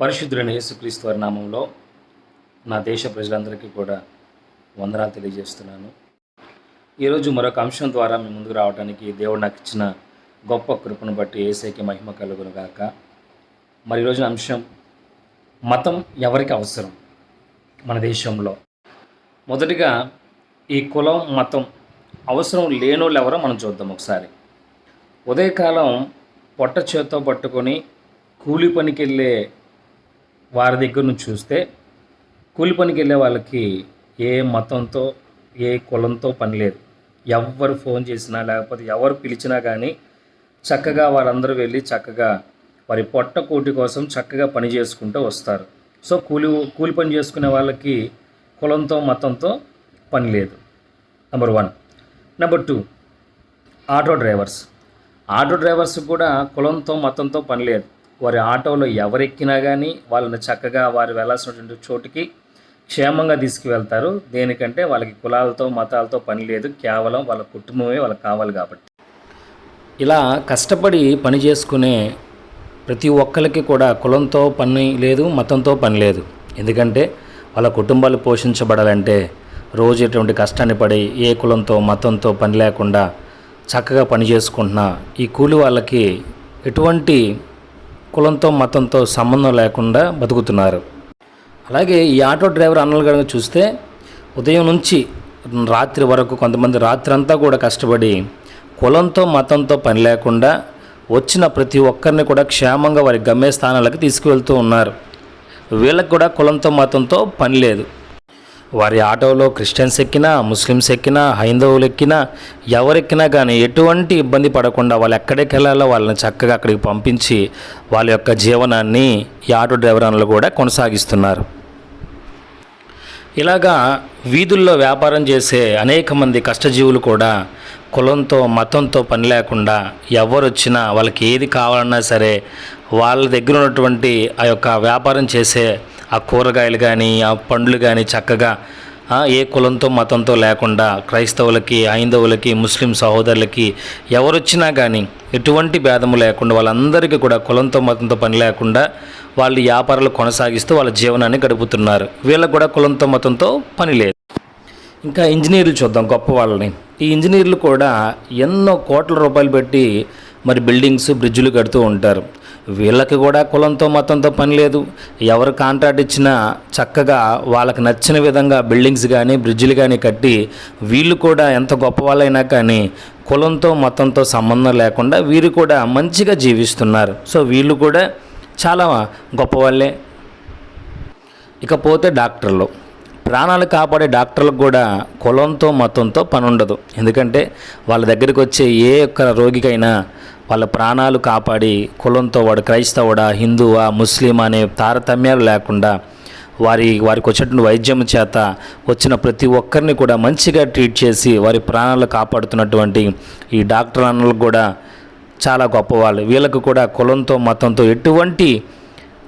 పరిశుద్ధులైన యేసుక్రీస్తు వారి నామంలో నా దేశ ప్రజలందరికీ కూడా వందనాలు తెలియజేస్తున్నాను. ఈరోజు మరొక అంశం ద్వారా మీ ముందుకు రావడానికి దేవుడు నాకు ఇచ్చిన గొప్ప కృపను బట్టి ఏసైకి మహిమ కలుగును గాక. మరి ఈరోజు అంశం మతం ఎవరికి అవసరం మన దేశంలో? మొదటిగా ఈ కులం మతం అవసరం లేనోళ్ళు ఎవరో మనం చూద్దాం ఒకసారి. ఉదయకాలం పొట్ట చేత్తో పట్టుకొని కూలి పనికి వెళ్ళే వారి దగ్గర నుంచి చూస్తే కూలి పనికి వెళ్ళే వాళ్ళకి ఏ మతంతో ఏ కులంతో పని లేదు. ఎవరు ఫోన్ చేసినా లేకపోతే ఎవరు పిలిచినా కానీ చక్కగా వారందరూ వెళ్ళి చక్కగా వారి పొట్ట కూటి కోసం చక్కగా పని చేసుకుంటూ వస్తారు. సో కూలి కూలి పని చేసుకునే వాళ్ళకి కులంతో మతంతో పని లేదు. Number one number two auto drivers auto drivers కూడా కులంతో మతంతో పని లేదు. వారి ఆటోలో ఎవరెక్కినా కానీ వాళ్ళని చక్కగా వారు వెళ్ళాల్సినటువంటి చోటుకి క్షేమంగా తీసుకువెళ్తారు. దేనికంటే వాళ్ళకి కులాలతో మతాలతో పని లేదు. కేవలం వాళ్ళ కుటుంబమే వాళ్ళకి కావాలి కాబట్టి. ఇలా కష్టపడి పని చేసుకునే ప్రతి ఒక్కరికి కూడా కులంతో పని లేదు మతంతో పని లేదు. ఎందుకంటే వాళ్ళ కుటుంబాలు పోషించబడాలంటే రోజు ఎటువంటి కష్టాన్ని పడి ఏ కులంతో మతంతో పని లేకుండా చక్కగా పని చేసుకుంటున్న ఈ కూలి వాళ్ళకి ఎటువంటి కులంతో మతంతో సంబంధం లేకుండా బతుకుతున్నారు. అలాగే ఈ ఆటో డ్రైవర్ అన్నలు కనుక చూస్తే ఉదయం నుంచి రాత్రి వరకు కొంతమంది రాత్రి అంతా కూడా కష్టపడి కులంతో మతంతో పని లేకుండా వచ్చిన ప్రతి ఒక్కరిని కూడా క్షేమంగా వారి గమ్యస్థానాలకు తీసుకువెళ్తూ ఉన్నారు. వీళ్ళకు కూడా కులంతో మతంతో పని లేదు. వారి ఆటోలో క్రిస్టియన్స్ ఎక్కినా ముస్లిమ్స్ ఎక్కినా హైందవులు ఎక్కినా ఎవరెక్కినా కానీ ఎటువంటి ఇబ్బంది పడకుండా వాళ్ళు ఎక్కడికి వెళ్ళాలో వాళ్ళని చక్కగా అక్కడికి పంపించి వాళ్ళ యొక్క జీవనాన్ని ఈ ఆటో డ్రైవర్ కూడా కొనసాగిస్తున్నారు. ఇలాగా వీధుల్లో వ్యాపారం చేసే అనేక మంది కష్టజీవులు కూడా కులంతో మతంతో పని లేకుండా ఎవరు వచ్చినా వాళ్ళకి ఏది కావాలన్నా సరే వాళ్ళ దగ్గర ఉన్నటువంటి ఆ యొక్క వ్యాపారం చేసే ఆ కూరగాయలు కానీ ఆ పండ్లు కానీ చక్కగా ఏ కులంతో మతంతో లేకుండా క్రైస్తవులకి హైందవులకి ముస్లిం సహోదరులకి ఎవరొచ్చినా కానీ ఎటువంటి భేదము లేకుండా వాళ్ళందరికీ కూడా కులంతో మతంతో పని లేకుండా వాళ్ళు వ్యాపారాలు కొనసాగిస్తూ వాళ్ళ జీవనాన్ని గడుపుతున్నారు. వీళ్ళకు కూడా కులంతో మతంతో పని లేదు. ఇంకా ఇంజనీర్లు చూద్దాం గొప్ప వాళ్ళని. ఈ ఇంజనీర్లు కూడా ఎన్నో కోట్ల రూపాయలు పెట్టి మరి బిల్డింగ్స్ బ్రిడ్జులు కడుతూ ఉంటారు. వీళ్ళకి కూడా కులంతో మతంతో పని లేదు. ఎవరు కాంట్రాక్ట్ ఇచ్చినా చక్కగా వాళ్ళకి నచ్చిన విధంగా బిల్డింగ్స్ కానీ బ్రిడ్జిలు కానీ కట్టి వీళ్ళు కూడా ఎంత గొప్ప వాళ్ళైనా కానీ కులంతో మతంతో సంబంధం లేకుండా వీరు కూడా మంచిగా జీవిస్తున్నారు. సో వీళ్ళు కూడా చాలా గొప్ప వాళ్ళే. ఇకపోతే డాక్టర్లు. ప్రాణాలు కాపాడే డాక్టర్లకు కూడా కులంతో మతంతో పని ఉండదు ఎందుకంటే వాళ్ళ దగ్గరికి వచ్చే ఏ ఒక్క రోగికైనా వాళ్ళ ప్రాణాలు కాపాడి కులంతో వాడు క్రైస్తవుడా హిందువా ముస్లిం అనే తారతమ్యాలు లేకుండా వారి వారికి వచ్చినటువంటి వైద్యం చేత వచ్చిన ప్రతి ఒక్కరిని కూడా మంచిగా ట్రీట్ చేసి వారి ప్రాణాలు కాపాడుతున్నటువంటి ఈ డాక్టర్ అన్నలకు కూడా చాలా గొప్పవాళ్ళు. వీళ్ళకు కూడా కులంతో మతంతో ఎటువంటి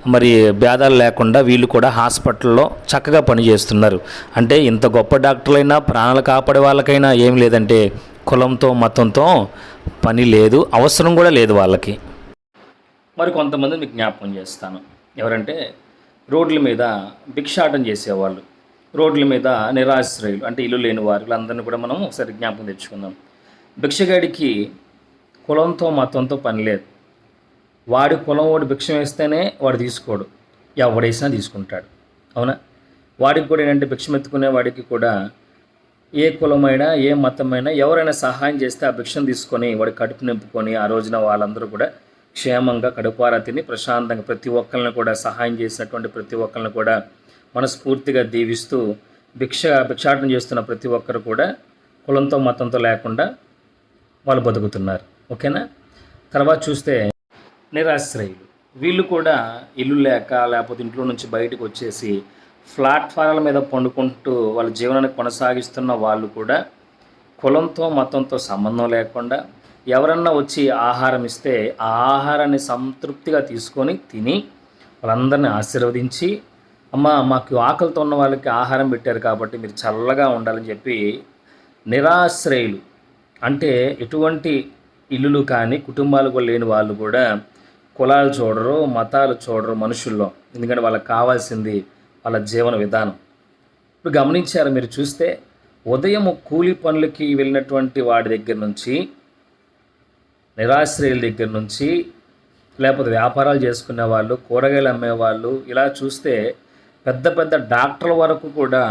మరి భేదాలు లేకుండా వీళ్ళు కూడా హాస్పిటల్లో చక్కగా పనిచేస్తున్నారు. అంటే ఇంత గొప్ప డాక్టర్లైనా ప్రాణాలు కాపాడే వాళ్ళకైనా ఏం లేదంటే కులంతో మతంతో పని లేదు అవసరం కూడా లేదు వాళ్ళకి. మరి కొంతమంది మీకు జ్ఞాపకం చేస్తాను. ఎవరంటే రోడ్ల మీద భిక్షాటం చేసేవాళ్ళు. రోడ్ల మీద నిరాశ్రయులు అంటే ఇల్లు లేని వారు వీళ్ళందరినీ కూడా మనం ఒకసారి జ్ఞాపకం తెచ్చుకుందాం. భిక్షగాడికి కులంతో మతంతో పని లేదు. వాడి కులం వాడు భిక్షం వేస్తేనే వాడు తీసుకోడు. ఎవడేసినా తీసుకుంటాడు. అవునా? వాడికి కూడా ఏంటంటే భిక్షం ఎత్తుకునే వాడికి కూడా ఏ కులమైనా ఏ మతమైనా ఎవరైనా సహాయం చేస్తే ఆ భిక్షను తీసుకొని వాడి కడుపు నింపుకొని ఆ రోజున వాళ్ళందరూ కూడా క్షేమంగా కడుపారా తిని ప్రశాంతంగా ప్రతి ఒక్కరిని కూడా సహాయం చేసినటువంటి ప్రతి ఒక్కరిని కూడా మనస్ఫూర్తిగా దీవిస్తూ భిక్ష భిక్షాటన చేస్తున్న ప్రతి ఒక్కరు కూడా కులంతో మతంతో లేకుండా వాళ్ళు బతుకుతున్నారు. ఓకేనా? తర్వాత చూస్తే నిరాశ్రయులు. వీళ్ళు కూడా ఇల్లు లేక లేకపోతే ఇంట్లో నుంచి బయటకు వచ్చేసి ప్లాట్ఫారాల మీద పండుకుంటూ వాళ్ళ జీవనాన్ని కొనసాగిస్తున్న వాళ్ళు కూడా కులంతో మతంతో సంబంధం లేకుండా ఎవరన్నా వచ్చి ఆహారం ఇస్తే ఆ ఆహారాన్ని సంతృప్తిగా తీసుకొని తిని వాళ్ళందరినీ ఆశీర్వదించి అమ్మ మాకు ఆకలితో ఉన్న వాళ్ళకి ఆహారం పెట్టారు కాబట్టి మీరు చల్లగా ఉండాలని చెప్పి నిరాశ్రయులు. అంటే ఎటువంటి ఇల్లులు కానీ కుటుంబాలు కూడా లేని వాళ్ళు కూడా కులాలు చూడరు మతాలు చూడరు మనుషుల్లో. ఎందుకంటే వాళ్ళకి కావాల్సింది వాళ్ళ జీవన విధానం. ఇప్పుడు గమనించారు మీరు చూస్తే ఉదయం కూలి పనులకి వెళ్ళినటువంటి వాడి దగ్గర నుంచి నిరాశ్రయుల దగ్గర నుంచి లేకపోతే వ్యాపారాలు చేసుకునే వాళ్ళు కూరగాయలు అమ్మేవాళ్ళు ఇలా చూస్తే పెద్ద పెద్ద డాక్టర్ల వరకు కూడా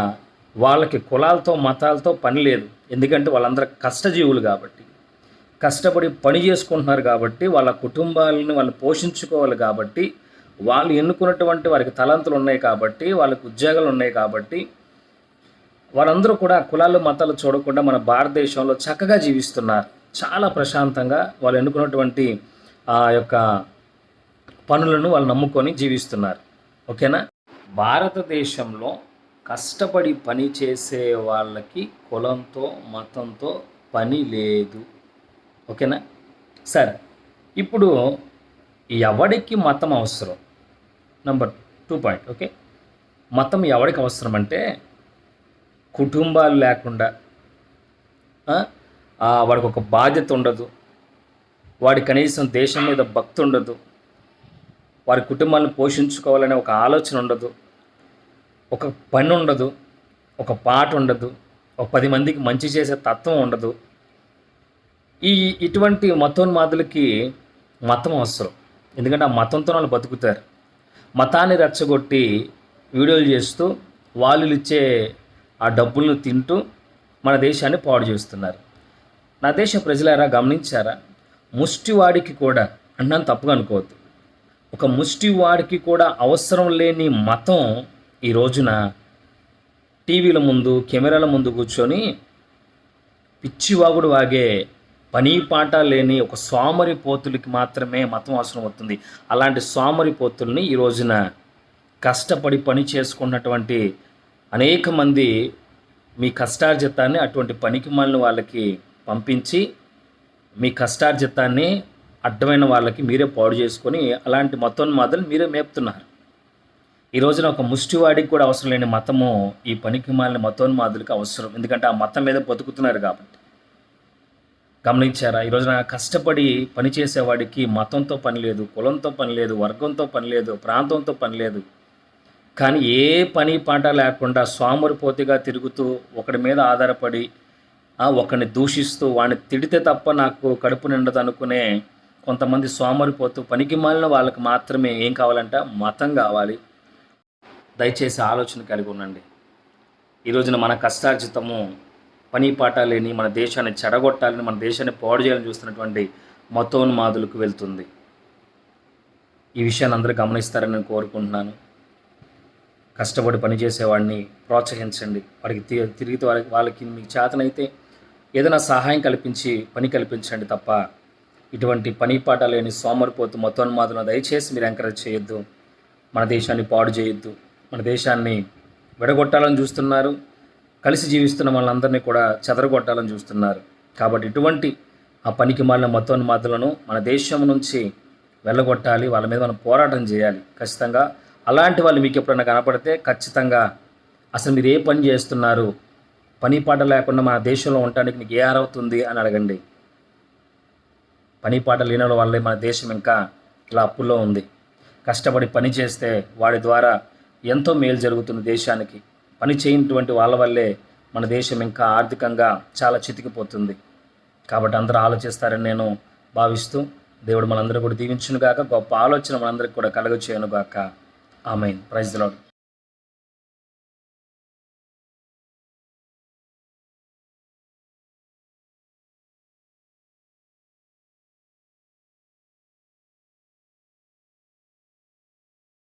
వాళ్ళకి కులాలతో మతాలతో పని లేదు. ఎందుకంటే వాళ్ళందరూ కష్టజీవులు కాబట్టి. కష్టపడి పని చేసుకుంటున్నారు కాబట్టి వాళ్ళ కుటుంబాలను వాళ్ళు పోషించుకోవాలి కాబట్టి వాళ్ళు ఎన్నుకున్నటువంటి వారికి తలంతులు ఉన్నాయి కాబట్టి వాళ్ళకి ఉద్యోగాలు ఉన్నాయి కాబట్టి వారందరూ కూడా కులాలు మతాలు చూడకుండా మన భారతదేశంలో చక్కగా జీవిస్తున్నారు. చాలా ప్రశాంతంగా వాళ్ళు ఎన్నుకున్నటువంటి ఆ యొక్క పనులను వాళ్ళు నమ్ముకొని జీవిస్తున్నారు. ఓకేనా? భారతదేశంలో కష్టపడి పని చేసే వాళ్ళకి కులంతో మతంతో పని లేదు. ఓకేనా? సరే. ఇప్పుడు ఎవడికి మతం అవసరం? Number two point okay? మతం ఎవడికి అవసరం అంటే కుటుంబాలు లేకుండా వాడికి ఒక బాధ్యత ఉండదు. వాడి కనీసం దేశం మీద భక్తి ఉండదు. వారి కుటుంబాలను పోషించుకోవాలనే ఒక ఆలోచన ఉండదు. ఒక పని ఉండదు. ఒక పాట ఉండదు. ఒక పది మందికి మంచి చేసే తత్వం ఉండదు. ఈ ఇటువంటి మతోన్మాదులకి మతం అవసరం. ఎందుకంటే ఆ మతంతో వాళ్ళు బతుకుతారు. మతాన్ని రెచ్చగొట్టి వీడియోలు చేస్తూ వాళ్ళు ఇచ్చే ఆ డబ్బులను తింటూ మన దేశాన్ని పాడు చేస్తున్నారు. నా దేశ ప్రజలారా గమనించారా? ముష్టివాడికి కూడా అన్నాను తప్పుగా అనుకోవద్దు. ఒక ముష్టివాడికి కూడా అవసరం లేని మతం ఈ రోజున టీవీల ముందు కెమెరాల ముందు కూర్చొని పిచ్చివాగుడు వాగే పని పాట లేని ఒక సోమరి పోతులకి మాత్రమే మతం అవసరం అవుతుంది. అలాంటి సోమరి పోతుల్ని ఈ రోజున కష్టపడి పని చేసుకున్నటువంటి అనేక మంది మీ కష్టార్జితాన్ని అటువంటి పనికి మళ్ళీ వాళ్ళకి పంపించి మీ కష్టార్జితాన్ని అడ్డమైన వాళ్ళకి మీరే పాడు చేసుకొని అలాంటి మతోన్మాదులు మీరే మేపుతున్నారు. ఈ రోజున ఒక ముష్టివాడికి కూడా అవసరం లేని మతము ఈ పనికి మాలిన మతోన్మాదులకు అవసరం. ఎందుకంటే ఆ మతం మీద బతుకుతున్నారు కాబట్టి. గమనించారా? ఈ రోజున కష్టపడి పనిచేసేవాడికి మతంతో పని లేదు కులంతో పని లేదు వర్గంతో పని లేదు ప్రాంతంతో పని లేదు. కానీ ఏ పని పాట లేకుండా స్వామురిపోతిగా తిరుగుతూ ఒకడి మీద ఆధారపడి ఒకరిని దూషిస్తూ వాడిని తిడితే తప్ప నాకు కడుపు నిండదు అనుకునే కొంతమంది సోమరిపోతూ పనికి మాలిన వాళ్ళకి మాత్రమే ఏం కావాలంట? మతం కావాలి. దయచేసి ఆలోచన కలిగి ఉండండి. ఈ రోజున మన కష్టార్జితము పని పాట లేని మన దేశాన్ని చెడగొట్టాలని మన దేశాన్ని పాడు చేయాలని చూస్తున్నటువంటి మతోన్మాదులకు వెళ్తుంది. ఈ విషయాన్ని అందరూ గమనిస్తారని నేను కోరుకుంటున్నాను. కష్టపడి పనిచేసేవాడిని ప్రోత్సహించండి. వాడికి తిరిగి వాళ్ళకి వాళ్ళకి మీకు చేతనైతే ఏదైనా సహాయం కల్పించి పని కల్పించండి తప్ప ఇటువంటి పని పాట లేని సోమరిపోతు మతోన్మాదులను దయచేసి మీరు ఎంకరేజ్ చేయొద్దు. మన దేశాన్ని పాడు చేయొద్దు. మన దేశాన్ని విడగొట్టాలని చూస్తున్నారు. కలిసి జీవిస్తున్న వాళ్ళందరినీ కూడా చెదరగొట్టాలని చూస్తున్నారు. కాబట్టి ఇటువంటి ఆ పనికి మాలిన మతోన్మాదులను మన దేశం నుంచి వెళ్ళగొట్టాలి వాళ్ళ మీద మనం పోరాటం చేయాలి. ఖచ్చితంగా అలాంటి వాళ్ళు మీకు ఎప్పుడైనా కనపడితే ఖచ్చితంగా అసలు మీరు ఏ పని చేస్తున్నారు? పని పాట లేకుండా మన దేశంలో ఉండడానికి మీకు ఏ అర్హత అని అడగండి. పని పాట లేని వల్లే మన దేశం ఇంకా ఇలా అప్పుల్లో ఉంది. కష్టపడి పని చేస్తే వాడి ద్వారా ఎంతో మేలు జరుగుతుంది దేశానికి. పని చేయనటువంటి వాళ్ళ వల్లే మన దేశం ఇంకా ఆర్థికంగా చాలా చితికిపోతుంది. కాబట్టి అందరూ ఆలోచిస్తారని నేను భావిస్తూ దేవుడు మనందరూ కూడా దీవించునుగాక. గొప్ప ఆలోచన మనందరికి కూడా కలగచేయనుగాక. ఆమె ప్రైజ్ లాడ్